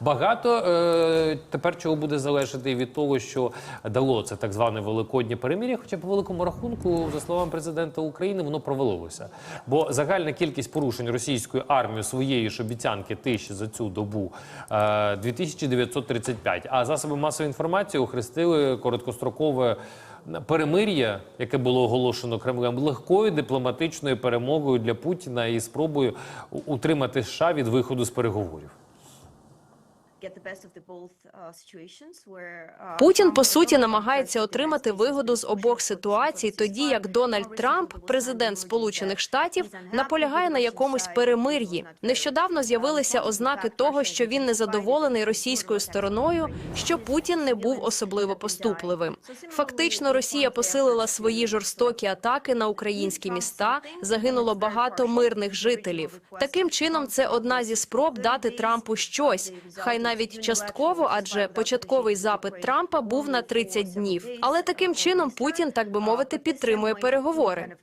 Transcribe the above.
Багато е, тепер чого буде залежати від того, що дало це так зване великоднє перемир'я. Хоча по великому рахунку, за словами президента України, воно провалилося. Бо загальна кількість порушень російською армією своєї ж обіцянки тиші за цю добу е, 2935. А засоби масової інформації охрестили короткострокове. Перемир'я, яке було оголошено Кремлем, легкою дипломатичною перемогою для Путіна і спробою утримати США від виходу з переговорів. Путін по суті намагається отримати вигоду з обох ситуацій, тоді як Дональд Трамп, президент Сполучених Штатів, наполягає на якомусь перемир'ї. Нещодавно з'явилися ознаки того, що він незадоволений російською стороною, що Путін не був особливо поступливим. Фактично, Росія посилила свої жорстокі атаки на українські міста. Загинуло багато мирних жителів. Таким чином, це одна зі спроб дати Трампу щось, хай навіть частково, адже початковий запит Трампа був на 30 днів. Але таким чином Путін, так би мовити, підтримує переговори.